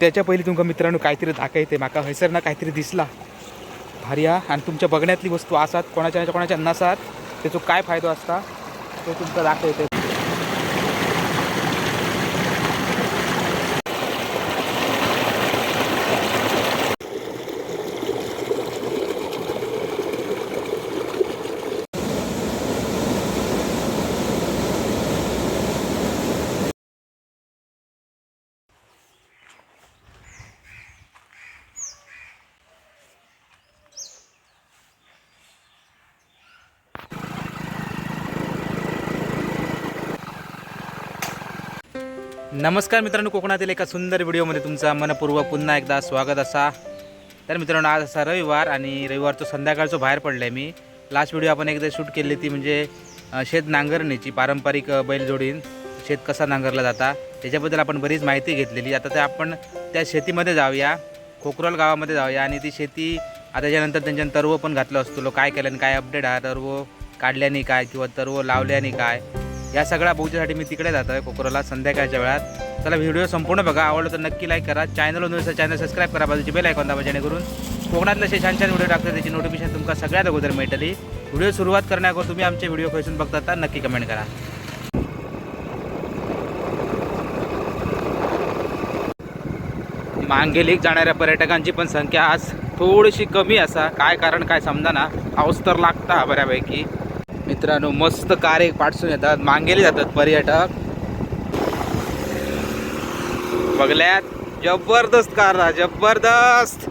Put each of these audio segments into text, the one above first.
त्याच्या पहिले तुमका मित्रांनो काहीतरी दाखयते माका हयसर ना काहीतरी दिसला. भारी हा. आणि तुमच्या बघण्यातली वस्तू आसात कोणाच्या कोणाच्या नसात त्याचो काय फायदो असता तो तुमकां दाखयते नमस्कार मित्रांनो कोकणातील एका सुंदर व्हिडिओमध्ये तुमचा मनपूर्वक पुन्हा एकदा स्वागत असा. तर मित्रांनो आज असा रविवार आणि रविवारचं संध्याकाळचं बाहेर पडलं आहे मी. लास्ट व्हिडिओ आपण एकदा शूट केली ती म्हणजे शेत नांगरणीची पारंपरिक बैलजोडीन. शेत कसा नांगरला जाता त्याच्याबद्दल आपण बरीच माहिती घेतलेली. आता ते आपण त्या शेतीमध्ये जाऊया कोकरोल गावामध्ये जाऊया आणि ती शेती आता त्याच्यानंतर त्यांच्यानं तरव पण घातलं असतो. काय केल्याने काय अपडेट आहे तरव काढल्याने काय किंवा तरव लावल्याने काय? या सगळ्या बघण्यासाठी मी तिकडे जातो आहे कोकरोला संध्याकाळच्या वेळात. चला व्हिडिओ संपूर्ण बघा. आवडलं तर नक्की लाईक करा. चॅनल नसेल चॅनल सबस्क्राईब करा. बाजूची बेल ऐकून दाबा जेणेकरून कोकणातले असे छान छान व्हिडिओ टाकतात त्याची नोटिफिकेशन तुमका सगळ्यात अगोदर मिळतली. व्हिडिओ सुरुवात करण्याअगोदर तुम्ही आमचे व्हिडिओ खेळून बघता तर नक्की कमेंट करा. मांगेलीक जाणाऱ्या पर्यटकांची पण संख्या आज थोडीशी कमी असा. काय कारण काय समजा ना पाऊस तर लागता बऱ्यापैकी. मित्रांनो मस्त कार एक पाठसून येतात. मांगेली जातात पर्यटक. बघल्यात. जबरदस्त कार जबरदस्त.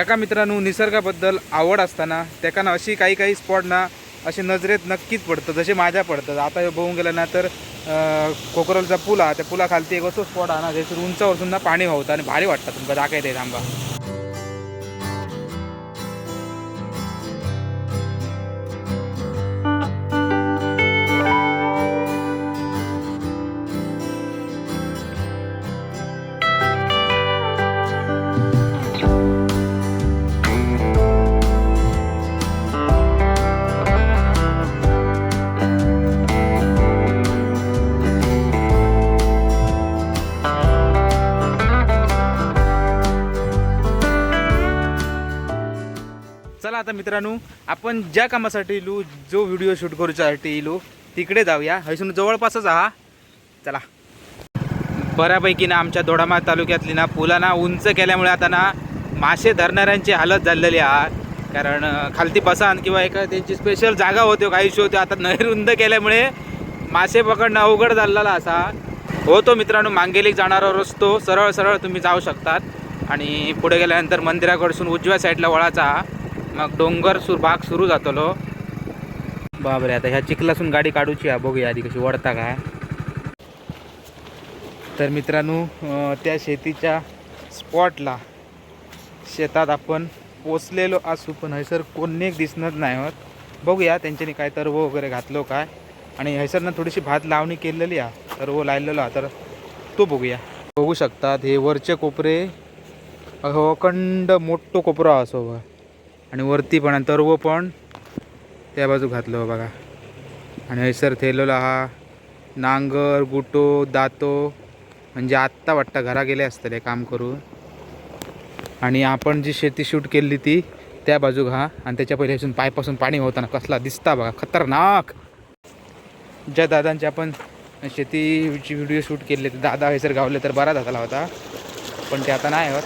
ज्याका मित्रांनो निसर्गाबद्दल आवड असताना त्याका ना अशी काही काही स्पॉट ना असे नजरेत नक्कीच पडतं जसे माझ्या पडतात आता हे बघून गेलं ना तर अं, कोकरलचा पूल हा त्या पुलाखालती एक असं स्पॉट हा ना ज्याच्यावर उंचावर ना पाणी वाहतं आणि भारी वाटतं. तुमका दाखवते थांबा. आता मित्रांनो आपण ज्या कामासाठी इलो जो व्हिडिओ शूट करूच्यासाठी इलो तिकडे जाऊया. हैसून जवळपासच हा चला. बऱ्यापैकी ना आमच्या दोडामा तालुक्यातली ना पुलांना उंच केल्यामुळे आता ना मासे धरणाऱ्यांची हालत झालेली आहे कारण खालती बसान किंवा एका त्यांची स्पेशल जागा होती काही शो होते. आता नैर रुंद केल्यामुळे मासे पकडणं अवघड झालेला असा. होतो मित्रांनो मांगेलीक जाणारा रस्तो. सरळ सरळ तुम्ही जाऊ शकतात. आणि पुढे गेल्यानंतर मंदिराकडसून उजव्या साईडला वळाचा हा. मग डोंगर सुर भाग सुरू जातलो. बापरे आता ह्या चिखलासून गाडी काढूची हा बघूया आधी कशी वळता काय. तर मित्रांनो त्या शेतीच्या स्पॉटला शेतात आपण पोचलेलो असू पण हयसर कोणी दिसणार नाही होत. बघूया त्यांच्यानी काय तरव वगैरे घातलो काय. आणि हयसरनं थोडीशी भात लावणी केलेली आहे. तरव लायलेलो हा तर तो बघूया. बघू शकतात हे वरचे कोपरे अखंड मोठो कोपरा असो. बघा आणि वरती पण आणि तरव पण त्या बाजू घातलो हो बघा. आणि हयसर थेलोला हा नांगर गुटो दातो म्हणजे आत्ता वाटतं घरा गेले असतले काम करून. आणि आपण जी शेती शूट केली ती त्या बाजू हा आणि त्याच्या पहिले इथून पायपासून पाणी होताना कसला दिसता बघा खतरनाक. ज्या दादांची आपण शेतीची व्हिडिओ शूट केले ते दादा हैसर गावले तर बरा झाला होता. पण ते आता नाही होत.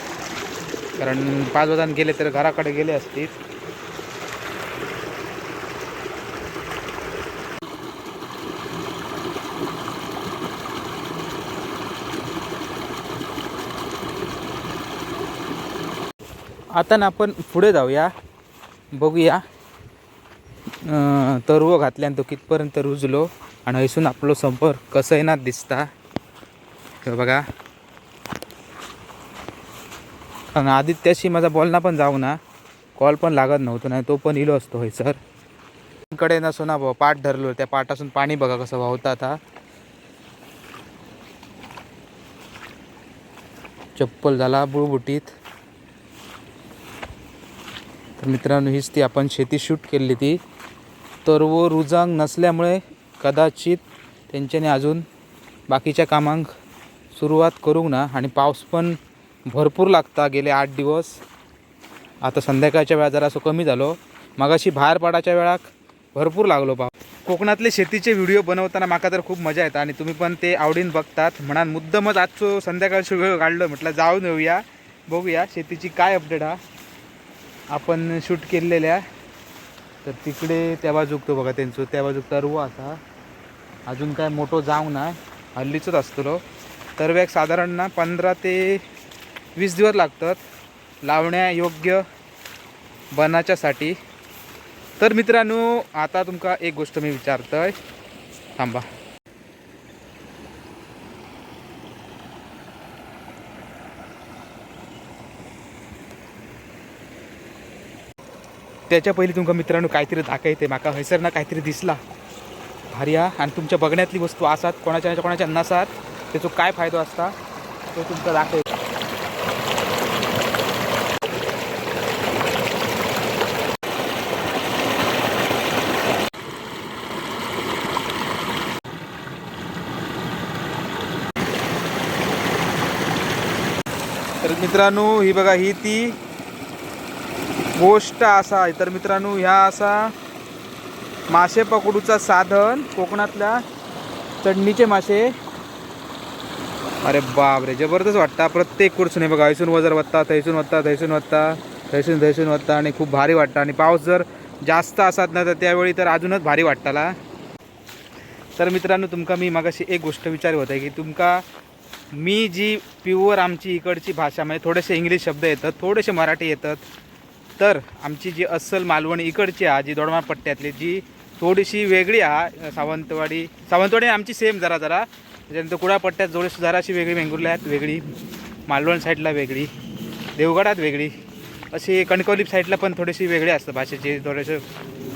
कारण पाच वाजता गेले तर घराकडे गेले असतील. आता ना आपण पुढे जाऊया. बघूया. अं, तरव घातल्यान तो कितपर्यंत रुजलो आणि हैसून आपलो संपर्क कसं ना दिसता. हे बघा. आणि आदित्याशी माझा बोलणं पण जाऊ ना. कॉल पण लागत नव्हतो नाही तो पण इलो असतो हयसरकडे नसो ना भाऊ पाठ धरलो त्या पाठासून पाणी बघा कसं वाहतं आता. चप्पल झाला बुळबुटीत. तर मित्रांनो हीच ती आपण शेती शूट केली ती. तर व रुजांग नसल्यामुळे कदाचित त्यांच्याने अजून बाकीच्या कामांक सुरुवात करूंक ना. आणि पाऊस पण भरपूर लागता. गेले आठ दिवस. आता संध्याकाळच्या वेळा जरासो कमी झालो. मगाशी बाहेर पडायच्या वेळाक भरपूर लागलो पाऊस कोकणातले शेतीचे व्हिडिओ बनवताना माका तर खूप मजा येता आणि तुम्ही पण ते आवडीन बघतात. म्हणा मुद्दमच आजचो संध्याकाळचं वेळ काढलं म्हटलं जाऊन येऊया. बघूया शेतीची काय अपडेट हा. आपण शूट केलेल्या. तर तिकडे त्या बाजूक तो बघा त्यांचं त्या बाजूक तरव असा अजून काय मोठं जाऊ ना हल्लीचंच असतो तरव्याक साधारण ना पंधरा ते वीस दिवस लागतात. लावण्यायोग्य बनाच्यासाठी. तर मित्रांनो आता तुमका एक गोष्ट मी विचारतोय. थांबा. त्याच्या पहिले तुमका मित्रांनो काहीतरी दाखयते माका हयसर ना काहीतरी दिसला. भारी हा. आणि तुमच्या बघण्यातली वस्तू आसात कोणाच्या कोणाच्या नसात त्याचो काय फायदो असता तो तुमचा दाखव तर मित्रांनो ही बघा ही ती गोष्ट असा आहे. तर मित्रांनो ह्या असा मासे पकडूचा साधन कोकणातल्या चढणीचे मासे. अरे बापरे जबरदस्त वाटता. प्रत्येक कुर्सून बघा हैसून वजर वत्ता थैसून वत्ता थैसून वत्ता थैसून थैसून वत्ता आणि खूप भारी वाटतं. आणि पाऊस जर जास्त असत ना तर त्यावेळी तर अजूनच भारी वाटताला. तर मित्रांनो तुमका मी मागाशी एक गोष्ट विचारली होती की तुमका मी जी प्युअर आमची इकडची भाषा म्हणजे थोडेसे इंग्लिश शब्द येतात थोडेसे मराठी येतात तर आमची जी अस्सल मालवणी इकडची आहे जी दोडमा पट्ट्यातली जी थोडीशी वेगळी आहे सावंतवाडी सावंतवाडी आमची सेम जरा जरा त्याच्यानंतर कुडापट्ट्यात पट्ट्यात जराशी वेगळी वेंगुर्ल्यात वेगळी मालवण साईडला वेगळी देवगडात वेगळी अशी कणकवली साईडला पण थोडीशी वेगळी असतं भाषेची थोडेसे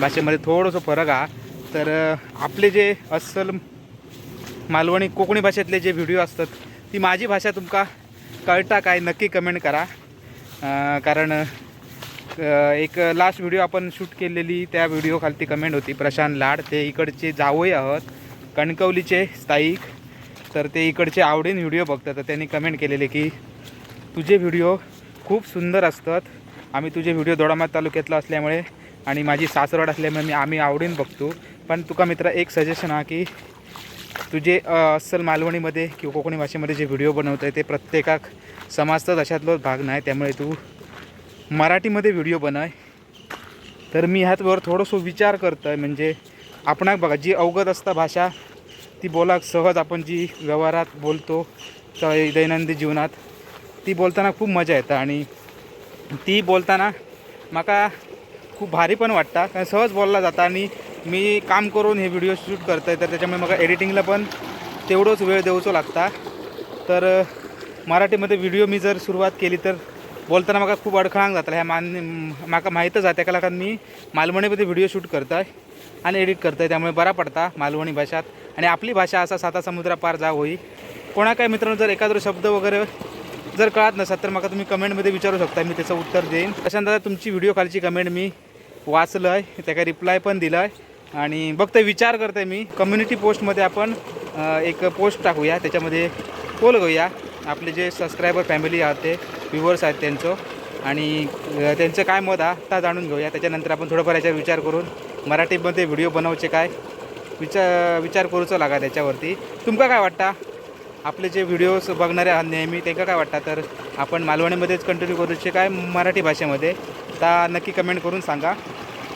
भाषेमध्ये थोडंसं फरक आहे. तर आपले जे अस्सल मालवणी कोकणी भाषेतले जे व्हिडिओ असतात ती माझी भाषा तुमका कळता काय? नक्की कमेंट करा. कारण एक लास्ट व्हिडिओ आपण शूट केलेली त्या व्हिडिओ खालती कमेंट होती. प्रशांत लाड ते इकडचे जावई आहोत. कणकवलीचे स्थायिक. तर ते इकडचे आवडीन व्हिडिओ बघतात. तर त्यांनी कमेंट केलेले की तुझे व्हिडिओ खूप सुंदर असतात. आम्ही तुझे व्हिडिओ दोडामात तालुक्यातला असल्यामुळे आणि माझी सासरवाड असल्यामुळे मी आम्ही आवडीन बघतो. पण तुका मित्र एक सजेशन हा की तुझे अस्सल मालवणीमध्ये किंवा कोकणी भाषेमध्ये जे व्हिडिओ बनवत आहे ते प्रत्येकाक समजतं अशातलोच भाग नाही. त्यामुळे तू मराठीमध्ये व्हिडिओ बनय तर मी ह्याचवर थोडंसं विचार करतो आहे म्हणजे आपणाक बघा जी अवगत असता भाषा ती बोलाक सहज आपण जी व्यवहारात बोलतो दैनंदिन जीवनात ती बोलताना खूप मजा येतं. आणि ती बोलताना म्हाका खूप भारी पण वाटतं. कारण सहज बोलला जाता आणि मी काम करून हे व्हिडिओ शूट करतोय तर त्याच्यामुळे मला एडिटिंगला पण तेवढंच वेळ देऊचो लागता. तर मराठीमध्ये व्हिडिओ मी जर सुरुवात केली तर बोलताना म्हाका खूप अडखळांक जातला ह्या मान म्हाका माहीतच आहे त्या लागून मी मालवणीमध्ये व्हिडिओ शूट करतोय आणि एडिट करतोय त्यामुळे बरा पडता मालवणी भाषात. आणि आपली भाषा असा साता समुद्रा पार जा होई. कोणा काय मित्रांनो जर एखादं शब्द वगैरे जर कळत नसतात तर मला तुम्ही कमेंटमध्ये विचारू शकता मी त्याचं उत्तर देईन. त्याच्यानंतर तुमची व्हिडिओ खालची कमेंट मी वाचलं आहे त्याका रिप्लाय पण दिला आहे आणि बघतोय विचार करतोय मी. कम्युनिटी पोस्टमध्ये आपण एक पोस्ट टाकूया. त्याच्यामध्ये पोल घेऊया. आपले जे सबस्क्रायबर फॅमिली आहेत ते व्ह्युअर्स आहेत त्यांचं. आणि त्यांचं काय मत आहे आता जाणून घेऊया. त्याच्यानंतर आपण थोडंफार याच्यावर विचार करून मराठीमध्ये व्हिडिओ बनवचे काय विचार विचार करूचं लागा त्याच्यावरती. तुमका काय वाटतं? आपले जे व्हिडिओज बघणारे आहात नेहमी त्यांना काय वाटतं? तर आपण मालवणीमध्येच कंटिन्यू करूचे काय मराठी भाषेमध्ये? तर नक्की कमेंट करून सांगा.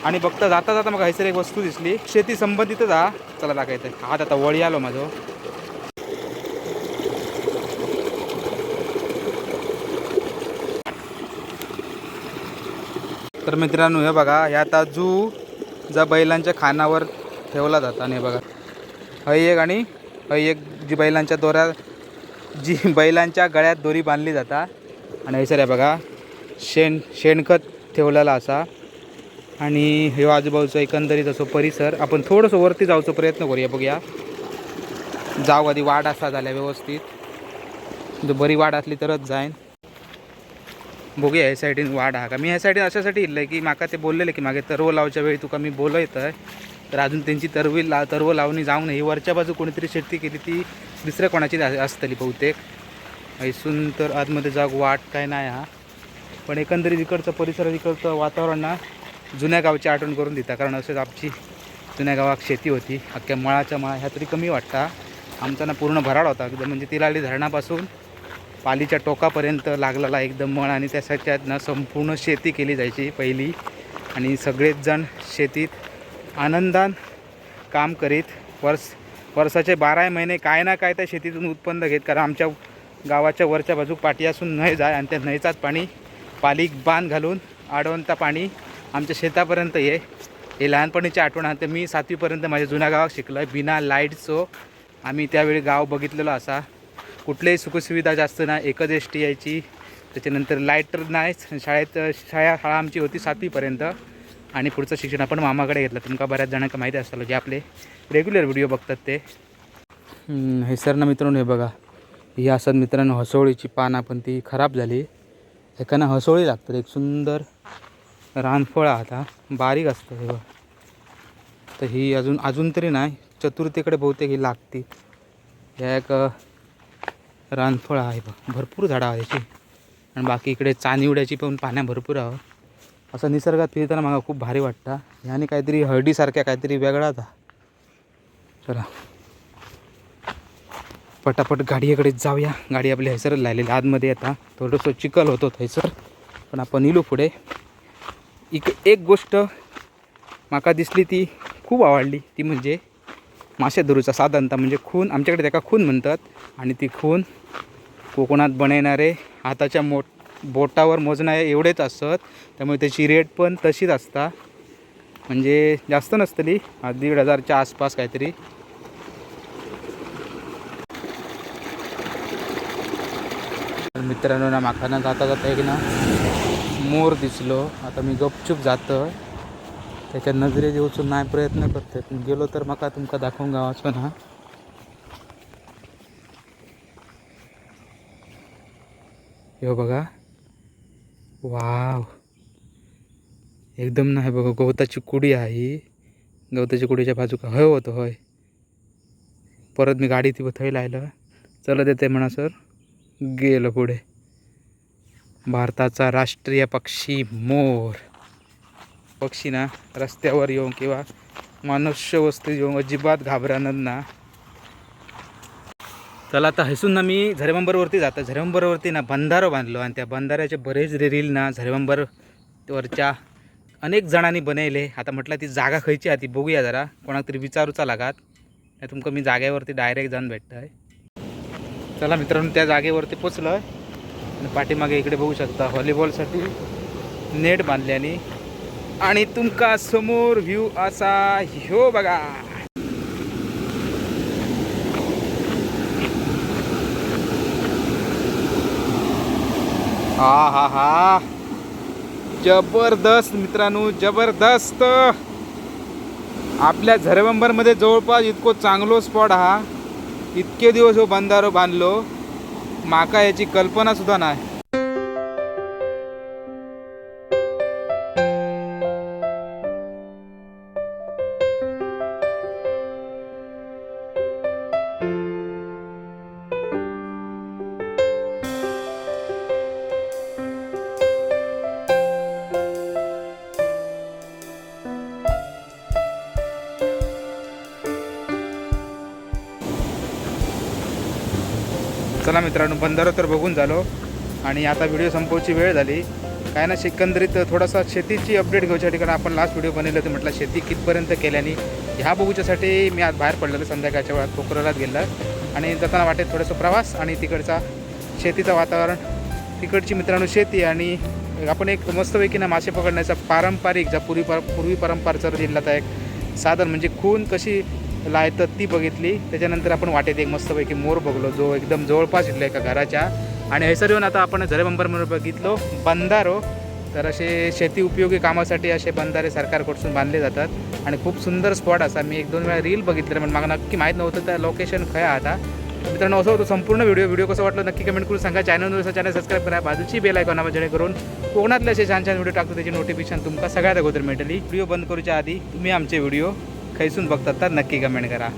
आणि बघता जाता जाता मग हयसर एक वस्तू दिसली. शेती संबंधितच हा चला दाखवायचं हात आता वळी आलो माझं. तर मित्रांनो हे बघा ह्या आता जू ज्या बैलांच्या खानावर ठेवला जाता. आणि हे बघा हय एक आणि हय एक जी बैलांच्या दोऱ्या जी बैलांच्या गळ्यात दोरी बांधली जाता. आणि हयसर आहे बघा शेण शेणखत ठेवलेला असा. आणि हे आजूबाजूचा एकंदरीत असो परिसर आपण थोडंसं वरती जाऊचा प्रयत्न करूया बघूया. जाऊ आधी वाढ असा झाल्या व्यवस्थित. जर बरी वाढ असली तरच जाईन. बघूया ह्या सायडीन वाढ हा का? मी ह्या सायडीन अशासाठी इल्लं की माका ते बोललेलं की मागे तरव लावच्या वेळी तुका मी बोलत आहे तर अजून त्यांची तरवी ला तरव लावणी जाऊन ही वरच्या बाजू कोणीतरी शेती केली ती दुसऱ्या कोणाची असतली बहुतेक. ऐसून तर आतमध्ये जाग वाट काय नाही हा. पण एकंदरीत इकडचं परिसर इकडचं वातावरण ना जुन्या गावची आठवण करून देता. कारण असंच आमची जुन्या गावात शेती होती. अख्ख्या मळाच्या मळा ह्या तरी कमी वाटता. आमचा ना पूर्ण भराड होता. एकदम म्हणजे तिलाली धरणापासून पालीच्या टोकापर्यंत लागलेला एकदम मळ आणि त्याच्यात ना संपूर्ण शेती केली जायची पहिली. आणि सगळेच जण शेतीत आनंदान काम करीत. वर्ष वर्षाचे बारा महिने काय ना काय त्या शेतीतून उत्पन्न घेत. कारण आमच्या गावाच्या वरच्या बाजूक पाठी असून न्हय जाय आणि त्या न्हयचाच पाणी पालीक बांध घालून आडवंता पाणी आमच्या शेतापर्यंत ये. हे लहानपणीची आठवण आहे. तर मी सातवीपर्यंत माझ्या जुन्या गावात शिकलो आहे बिना लाईटचो आम्ही त्यावेळी गाव बघितलेलो असा. कुठल्याही सुखसुविधा जास्त नाही. एकच एस टी यायची. त्याच्यानंतर लाइट तर नाहीच शाळेत शाळा शाळा आमची होती सातवीपर्यंत. आणि पुढचं शिक्षण आपण मामाकडे घेतलं. तुमका बऱ्याच जणांना माहिती असतं जे आपले रेग्युलर व्हिडिओ बघतात ते. हे सर ना मित्रांनो हे बघा. ही असतात मित्रांनो हसोळीची पानं पण ती खराब झाली. एकानं हसोळी लागतात. एक सुंदर रानफळ आता. बारीक असतं हे बघ. तर ही अजून अजून तरी नाही. चतुर्थीकडे बहुतेक ही लागती. ह्या एक रानफळ आहे बघ. भरपूर झाडं आहे याची. आणि बाकी इकडे चानिवड्याची पण पाण्या भरपूर आहे असं निसर्गात फिरताना मला खूप भारी वाटतं. ह्याने काहीतरी हळदीसारख्या काहीतरी वेगळाच हा चला. पटापट गाडीकडे जाऊया. गाडी आपली हैसर लायलेली आतमध्ये आता. थोडंसं चिखल होतो थैसर. पण आपण इलो पुढे. इक एक गोष्ट माका दिसली ती खूप आवडली ती म्हणजे मासे धरूचा साधनता म्हणजे खून आमच्याकडे त्याका खून म्हणतात आणि ती खून कोकणात बनवणारे हाताच्या मोट बोटावर मोजणारे एवढेच असतात. त्यामुळे त्याची रेट पण तशीच असता. म्हणजे जास्त नसतली दीड हजारच्या आसपास काहीतरी. मित्रांनो ना माका ना जाता जाता एक ना मोर दिसलो. आता मी गपचूप जातो. त्याच्या नजरेत येऊचून नाही प्रयत्न करते. पण गेलो तर म्हाका तुमका दाखवून गावाचो ना. यो बघा. वाव. एकदम नाही बघा गवताची कुडी आहे. ही गवताची कुडीच्या बाजूक हय होतो होय. परत मी गाडी ती थंय लायलं चलत येते म्हणा सर. गेलं पुढे. भारताचा राष्ट्रीय पक्षी मोर. पक्षी ना रस्त्यावर येऊन किंवा मनुष्य वस्तू येऊन अजिबात घाबरणार ना. चला आता हसून ना मी झरेबंबरवरती जातो. झरेबंबरवरती ना बंधारो बांधलो आणि त्या बंधाऱ्याचे बरेच रील ना झरेबंबरवरच्या अनेक जणांनी बनयले आता म्हटलं ती जागा खंयची आहे ती बघूया जरा. कोणाक तरी विचारूचा लागात. नाही तुमका मी जागेवरती डायरेक्ट जाऊन भेटतं आहे चला मित्रांनो त्या जागेवरती पोचलो आहे पाठीमागे इकडे बघू शकता व्हॉलीबॉलसाठी नेट बांधल्याने. आणि तुमका समोर व्ह्यू असा ह्यो बघा. हा हा हा. जबरदस्त मित्रांनो जबरदस्त. आपल्या झरबंबरमध्ये जवळपास इतको चांगलो स्पॉट हा. इतके दिवस हो बंधारो बांधलो. माका याची कल्पना सुद्धा नाही. चला मित्रांनो बंधारं तर बघून झालो. आणि आता व्हिडिओ संपवची वेळ झाली. काय ना एकंदरीत थोडासा शेतीची अपडेट घेऊच्या ठिकाणी आपण लास्ट व्हिडिओ बनवले होते. म्हटलं शेती कितपर्यंत केल्याने ह्या बघूच्यासाठी मी आज बाहेर पडलेलो संध्याकाळच्या वेळात पोखरालाच गेलं आणि जाताना वाटेत थोडंसं प्रवास आणि तिकडचा शेतीचं वातावरण. तिकडची मित्रांनो शेती आणि आपण एक मस्तपैकी ना मासे पकडण्याचा पारंपरिक ज्या पूर्वी पर पूर्वी परंपराचा जिल्ह्यात एक साधन म्हणजे खून कशी लायतात ती बघितली. त्याच्यानंतर आपण वाटेत एक मस्तपैकी मोर बघलो जो एकदम जवळपास इथला एका घराच्या. आणि हैसर येऊन आता आपण झरेबंबरमध्ये बघितलो. बंधारो. तर असे शेती उपयोगी कामासाठी असे बंधारे सरकारकडसून बांधले जातात. आणि खूप सुंदर स्पॉट असा. मी एक दोन वेळा रील बघितलं पण मला नक्की माहीत नव्हतं त्या लोकेशन खय आता. मित्रांनो असं होतं संपूर्ण व्हिडिओ व्हिडिओ कसं वाटलं नक्की कमेंट करून सांगा. चॅनल चॅनल सबस्क्राईब करा. बाजूची बेल आयकॉन जेणेकरून कोकणातले असे छान छान व्हिडिओ टाकतो. त्याची नोटिफिकेशन तुमका सगळ्यात अगोदर मिळेल. व्हिडिओ बंद करूच्या आधी तुम्ही आमचे व्हिडिओ खैसून बघतात तर नक्की कमेंट करा.